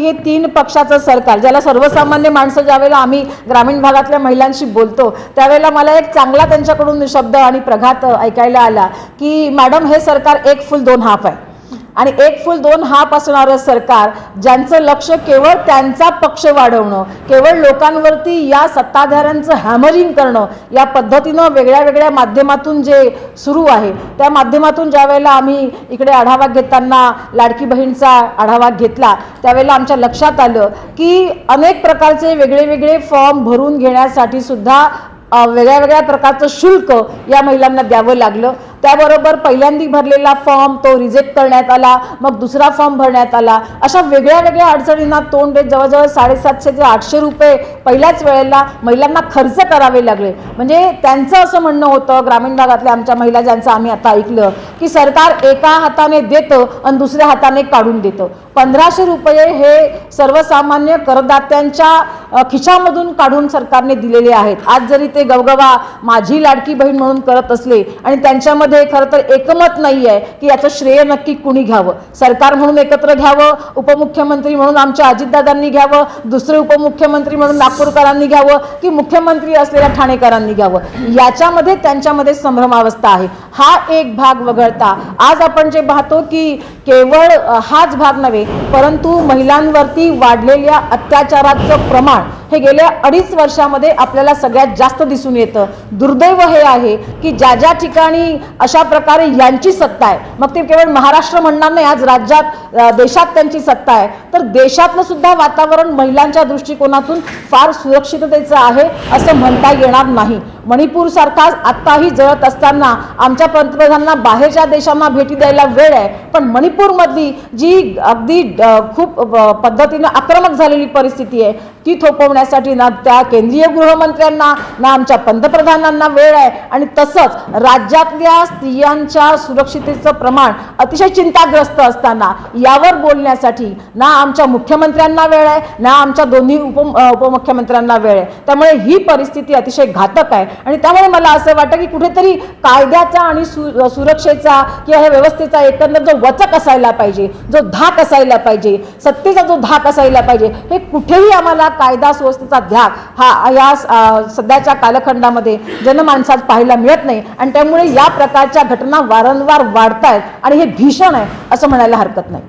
हे तीन पक्षाचं सरकार ज्याला सर्वसामान्य माणसं ज्यावेळेला आम्ही ग्रामीण भागातल्या महिलांशी बोलतो त्यावेळेला मला एक चांगला त्यांच्याकडून शब्द आणि प्रघात ऐकायला आला की मॅडम हे सरकार एक फुल दोन हाफ आहे. आणि एक फुल दोन हाप असणारं सरकार ज्यांचं लक्ष केवळ त्यांचा पक्ष वाढवणं केवळ लोकांवरती या सत्ताधाऱ्यांचं हॅमरिंग करणं या पद्धतीनं वेगळ्या वेगळ्या माध्यमातून जे सुरू आहे त्या माध्यमातून ज्या वेळेला आम्ही इकडे आढावा घेताना लाडकी बहीणचा आढावा घेतला त्यावेळेला आमच्या लक्षात आलं की अनेक प्रकारचे वेगळे वेगळे फॉर्म भरून घेण्यासाठी सुद्धा वेगळ्या वेगळ्या प्रकारचं शुल्क या महिलांना द्यावं लागलं. त्याबरोबर पहिल्यांदी भरलेला फॉर्म तो रिजेक्ट करण्यात आला मग दुसरा फॉर्म भरण्यात आला. अशा वेगळ्या वेगळ्या अडचणींना तोंड देत जवळजवळ साडेसातशे ते आठशे रुपये पहिल्याच वेळेला महिलांना खर्च करावे लागले. म्हणजे त्यांचं असं म्हणणं होतं ग्रामीण भागातल्या आमच्या महिला ज्यांचं आम्ही आता ऐकलं की सरकार एका हाताने देतं आणि दुसऱ्या हाताने काढून देतं. पंधराशे रुपये हे सर्वसामान्य करदात्यांच्या खिशामधून काढून सरकारने दिलेले आहेत. आज जरी ते गवगवा माझी लाडकी बहीण म्हणून करत असले आणि त्यांच्यामध्ये खरं तर एकमत नाही आहे की याचं श्रेय नक्की कुणी घ्यावं. सरकार म्हणून एकत्र घ्यावं उपमुख्यमंत्री म्हणून आमच्या अजितदादांनी घ्यावं दुसरे उपमुख्यमंत्री म्हणून नागपूरकरांनी घ्यावं की मुख्यमंत्री असलेल्या ठाणेकरांनी घ्यावं. याच्यामध्ये त्यांच्यामध्ये संभ्रमावस्था आहे. हा एक भाग वगळता. आज आपण जे पाहतो की केवळ हाच भाग नव्हे परंतु महिलांवरती वाढलेल्या अत्याचाराचं प्रमाण हे गेल्या अडीच वर्षामध्ये आपल्याला सगळ्यात जास्त दिसून येतं. दुर्दैव हे आहे की ज्या ज्या ठिकाणी अशा प्रकारे यांची सत्ता आहे मग ते केवळ महाराष्ट्र म्हणणार नाही आज राज्यात देशात त्यांची सत्ता आहे. तर देशातलं सुद्धा वातावरण महिलांच्या दृष्टिकोनातून फार सुरक्षिततेचं आहे असं म्हणता येणार नाही. मणिपूर सारखा आत्ताही जळत असताना आमच्या पंतप्रधानांना बाहेरच्या देशांना भेटी द्यायला वेळ आहे पण मणिपूरमधली जी अगदी खूप पद्धतीनं आक्रमक झालेली परिस्थिती आहे ती थोपवण्यासाठी ना त्या केंद्रीय गृहमंत्र्यांना ना आमच्या पंतप्रधानांना वेळ आहे. आणि तसंच राज्यातल्या स्त्रियांच्या सुरक्षितेचं प्रमाण अतिशय चिंताग्रस्त असताना यावर बोलण्यासाठी ना आमच्या मुख्यमंत्र्यांना वेळ आहे ना आमच्या दोन्ही उप उपमुख्यमंत्र्यांना वेळ आहे. त्यामुळे ही परिस्थिती अतिशय घातक आहे. आणि त्यामुळे मला असं वाटतं की कुठेतरी कायद्याचा आणि सु सुरक्षेचा किंवा ह्या व्यवस्थेचा एकंदर जो वचक असायला पाहिजे जो धाक असायला पाहिजे सत्तेचा जो धाक असायला पाहिजे हे कुठेही आम्हाला कायदा सुव्यवस्थेचा ध्याग हा या सध्याच्या कालखंडामध्ये जनमानसात पाहायला मिळत नाही. आणि त्यामुळे या प्रकारच्या घटना वारंवार वाढत आहेत आणि हे भीषण आहे असं म्हणायला हरकत नाही.